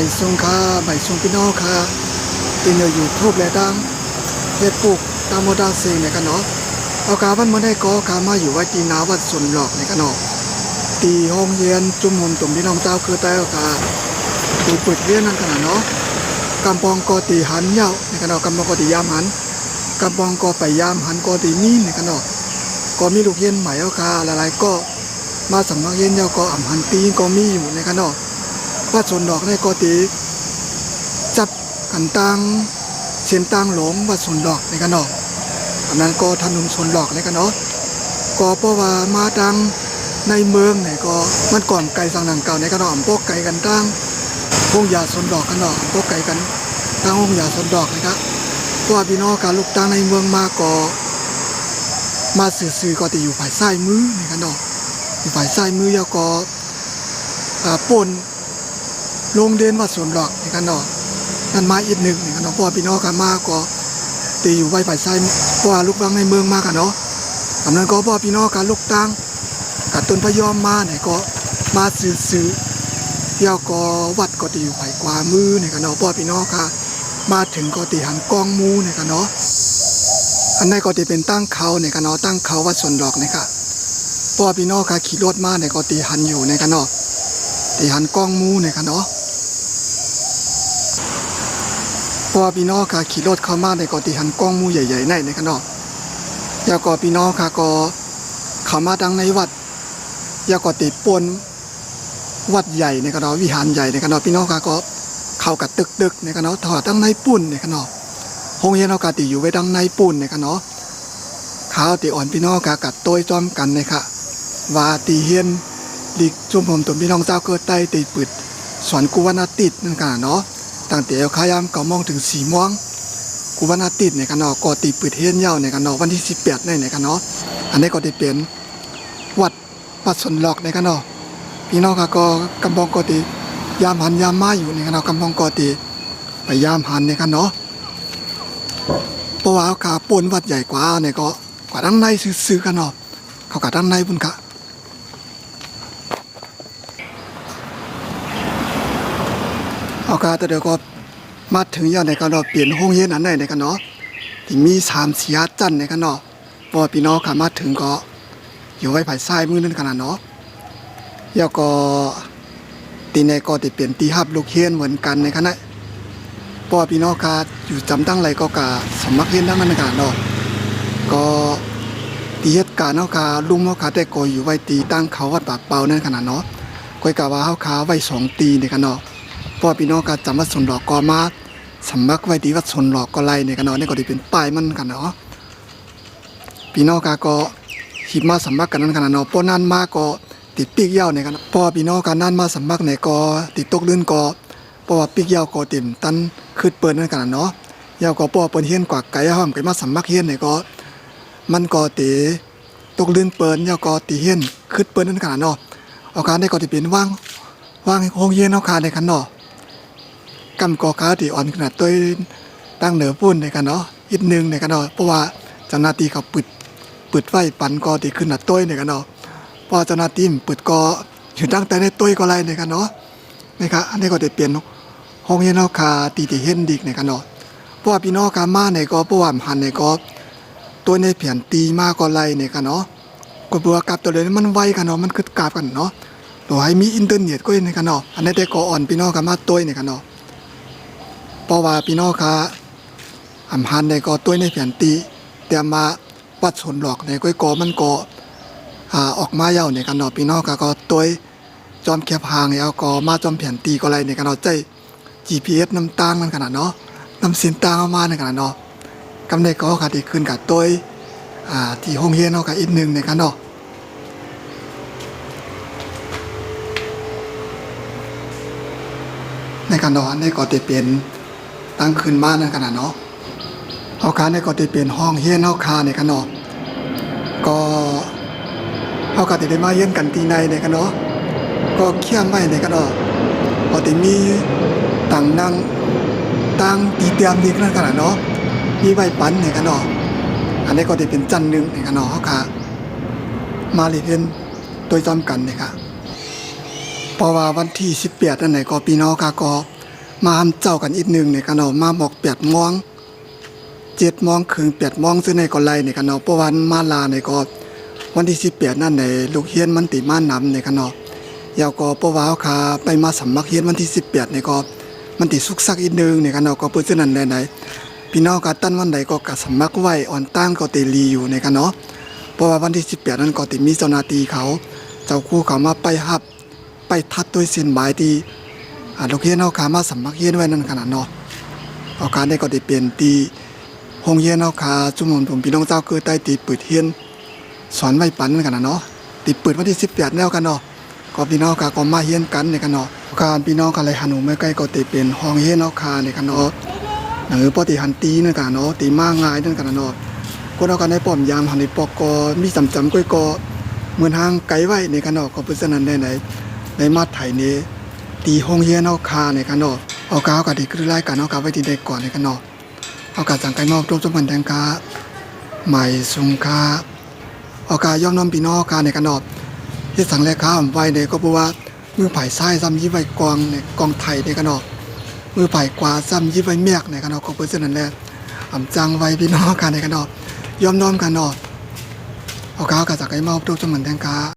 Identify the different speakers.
Speaker 1: ายซุงค่ะบ่ายซุงพี่น้องค่ะที่เนอยู่ทูบและดังเฟซบุ๊กตามโมดาเซงในกันเนาะเอากาวันมาได้ก็กามาอยู่ไว้ที่นาวัดสนหลอกในกันเนาะตีห้องเรียนจุ่มหมตุ่มพี่น้องเจ้าคือแต่กาตีปึดเรียนนั่นกันเนาะกำปองก็ตีหันเหย้าในกันเนาะกำปองก็ตียามหันกำปองก็ไปยามหันก็ตีนี่ในกันเนาะก็มีลูกเรียนใหม่เอากาหลายๆก็มาสมัครเรียนเหย้าก็อ่ำหันตีก็มีอยู่ในกันเนาะ วัดสนดอกในกอตีจับกันตังเสียนตังหลงวัดสนดอกในกันเนาะอันนั้นก็ถนนสนดอกในกันเนาะก็เพราะว่ามาตังในเมืองเนี่ยก็มันก่อนไกลสังหนังเก่าในกันเนาะอำพวกไกลกันตั้งพงยาสนดอกกันเนาะอำพวกไกลกันตั้งพงยาสนดอกนะครับเพราะว่าพี่น้องการลูกตั้งในเมืองมาก็มาสื่อๆก็จะอยู่ฝ่ายซ้ายมือในกันเนาะอยู่ฝ่ายซ้ายมือยาวก็อ่าปน ลงเดนวัดสวนหลอกในกันเนาะนั่นมาอีกหนึ่งในกันเนาะเพราะว่าพี่น้องกันมาก็ตีอยู่ไว้ฝ่ายซ้ายเพราะว่าลูกบางในเมืองมากกันเนาะกำนั้นก็เพราะว่าพี่น้องกันลูกตั้งกับต้นพยอมมาเนี่ยก็มาซื้อซื้อเดี๋ยวก็วัดก็ตีอยู่ฝ่ายขวามือในกันเนาะเพราะว่าพี่น้องค่ะ มาถึงก็ตีหันกองมูในกันเนาะอันนี้ก็ตีเป็นตั้งเขาในกันเนาะตั้งเขาวัดสวนดอกเนี่ยค่ะเพราะว่าพี่น้องค่ะขี่รถมาเนี่ยก็ตีหันอยู่ในกันเนาะตีหันกล้องมูเนี่ยค่ะเนาะเพราะว่าพี่น้องค่ะขี่รถเข้ามาในก็ตีหันกล้องมูใหญ่ๆในในค่ะเนาะยาก็พี่น้องค่ะก็เข้ามาดังในวัดยาก็ติปนวัดใหญ่ในค่ะเนาะวิหารใหญ่ในค่ะเนาะพี่น้องค่ะก็เข้ากับตึกดึกในค่ะเนาะถอดดังในปุ่นในค่ะเนาะโรงเรียนเอากาติอยู่ไว้ดังในปุ่นในค่ะเนาะข้าวตีอ่อนพี่น้องค่ะกัดตัวจอมกันในค่ะว่าตีเฮียนดิกจุ่มผมตุ่มพี่น้องเจ้าเกิดใต้ตีปึดสอนกุวนาติดนั่นกันเนาะ ตั้งแต่เอาขายามเก่ามองถึงสี่โมงกุวนาติดในกันเนาะก็ตีปึดเฮียนเย้าในกันเนาะวันที่สิบแปดในในกันเนาะอันนี้ก็ได้เป็นวัดวัดสนหลอกในกันเนาะพี่น้องค่ะก็กำบองก็ตียามหันยามมาอยู่ในกันเนาะกำบองก็ตีไปยามหันในกันเนาะเพราะว่าขาปนวัดใหญ่กว่าเนี่ยก็กว่าด้านในซื้อๆกันเนาะเขากับด้านในบุญค่ะ เอากาแต่เดี๋ยวก็มาถึงย่างในกันเนาะเปลี่ยนห้องเย็นอันไหนในกันเนาะที่มีสามสียจันในกันเนาะพอพี่น้องขามาถึงก็อยู่ไว้ภายซ้ายมือนั่นกันนะเนาะแล้วก็ตีในก็ติเปลี่ยนตีหับลูกเฮียนเหมือนกันในคณะพอพี่น้องขาอยู่จำตั้งไรก็กาสมัครเฮียนทั้งนั้นกันเนาะก็ตีเหตุการณ์เนาะกาลุงเนาะกาแต่ก็อยู่ไว้ตีตั้งเขาวัดปากเปานั่นขนาดเนาะก้อยกาว่าเฮาขาไว้สองตีในกันเนาะ พ่อพี่น้องก็จำวัดสนหลอกก็มาสำมักไว้ที่วัดสนหลอกก็ไล่ในกันเนาะนี่ก็ด้เป็นป้ายมันกันเนาะพี่น้องก็ก็หิบมาสำมักกันนั้นกันเนาะป้อนั่นมาก็ติดปีกเหย้าในกันพ่อพี่น้องกันนั่นมาสำมักในก็ติดตกลื่นก็เพราะว่าปีกเหย้าก็เต็มตันคืดเปิดนั่นกันเนาะเหย้าก็ป้อเปิ้นเฮียนกว่าไก่ห้อมไกันมาสำมักเฮียนในก็มันก็ตีตกลื่นเปิ้นเหย้าก็ตีเฮียนคืดเปิ้นนั่นกันเนาะเอาการได้ก็สิเป็นว่างว่างโรงเรียนเอาคาในกันเนาะ กำกอขาที่อ่อนขนาดตัวตั้งเหนือปุ่นในกันเนาะอีกหนึ่งในกันเนาะเพราะว่าเจ้าหน้าที่เขาปิดปิดไฟปันกอที่ขึ้นหนาตัวในกันเนาะเพราะเจ้าหน้าที่ปิดกออยู่ตั้งแต่ในตัวก็ไรในกันเนาะนะครับอันนี้ก็ได้เปลี่ยนห้องเรียนเอาคาตีที่เห็นดีในกันเนาะเพราะว่าพี่น้องกามาในก็เพราะว่าหันในก็ตัวในเพียนตีมากก็ไรในกันเนาะก็บัวกับตัวเลยมันไวกันเนาะมันคือกราบกันเนาะตัวให้มีอินเทอร์เน็ตก็ในกันเนาะอันนี้แต่ก็อ่อนพี่น้องกามาตัวในกันเนาะ เพราะว่าพี่น้องคะอำพันในก็ตัวในแผนตีแต่มาวัดสนหลอกในก้อยกอมันก็อ่าออกมาเย้าในกันเนาะพี่น้องคะก็ตัวจอมแคบหางแล้วก็มาจอมแผนตีก็ไรในกันเนาะใจ GPS น้ำตางนั่นขนาดเนาะน้ำสินตางเอามาในขนาดเนาะกำในก็ขาดอีกขึ้นกับตัวอ่าที่ห้องเฮียนเนาะกับอีกหนึ่งในกันเนาะในกันนอันนี้ก็จะเป็น ตั้งขึ้นมานั่นขนาดเนาะเอาคาเนี่ยก็จะเป็นห้องเฮียนเอาคาเนี่ยกันเนาะก็เอากาติได้มาเยี่ยนกันตีในเนี่ยกันเนาะก็เขี่ยมไว้เนี่ยกันเนาะพอติมีต่างนั่งตั้งตีเตรียมดีนั่นขนาดเนาะมีใบปันเนี่ยกันเนาะอันนี้ก็จะเป็นจันหนึ่งเนี่ยกันเนาะเอาคามาเรียนโดยจอมกันเนี่ยค่ะเพราะว่าวันที่18นั่นไหนก็ปีน้องค่ะก็ มาเจ้ากันอีกหนึ่งในกันเนาะมาบอกแปดโมงเจ็ดโมงครึ่งแปดโมงซึ่งในก็ไล่ในกันเนาะเพราะวันมาลาในก็วันที่สิบแปดนั่นในลูกเฮียนมันติมานำในกันเนาะยาวก็เพราะว่าเขาคาไปมาสมัครเฮียนวันที่สิบแปดในก็มันติสุกซักอีกหนึ่งในกันเนาะก็เพื่อซึ่งนั้นไหนพี่น้องกาตั้นวันใดก็กะสมัครไว้อ่อนตั้งก็เตลีอยู่ในกันเนาะเพราะว่าวันที่สิบแปดนั้นก็ติมีเจ้านาที่เขา เจ้าคู่เขามาไปฮับ ไปทัดด้วยเส้นหมายที่ ลูกเฮียนเอาขามาสมัครเฮียนไว้นั่นขนาดเนาะเอาการได้ก็ได้เปลี่ยนตีโรงเรียนเอาขาจุ่มผมพี่น้องเจ้าคือใต้ตีเปิดเฮียนสอนไว้ปันนั่นกันนะเนาะตีเปิดวันที่18แล้วกันเนาะก็พี่น้องกาก็มาเฮียนกันในกันเนาะการพี่น้องกันเลยหันหูไม่ใกล้ก็ตีเป็นห้องเฮียนเอาขาในกันเนาะหรือปกติหันตีนั่นกันเนาะตีมาง่ายนั่นกันเนาะคนเอากันในป้อมยามหันในปอกกอมีจำจำก้อยกอเหมือนทางไกลไว้ในกันเนาะก็เพื่อฉะนั้นได้ไหนในมาไทยนี้ ตีห้องเฮียนเอาคาในกันเนาะเอากาวกับดีคือรายการเอากาไว้ที่ใดก่อนในกันเนาะเอากาสังไกนอกทุกสมบันแดงกาใหม่สุงคาเอากาย่อมน้อมพี่น้องกาในกันเนาะที่สั่งแลกข้ามไว้ในก็เพราะว่ามือไผ่ซ้ซ้ำยี่ไว้กองในกองไทยในกันเนาะมือไผ่ขวาซ้ำยี่ไว้เมียกในกันเนาะก็เพื่อเส้นนั้นแหละอำจังไว้พี่น้องกันในกันเนาะย่อมน้อมกันเนาะเอากาวกับสังไกนอกทุกสมบันแดงกา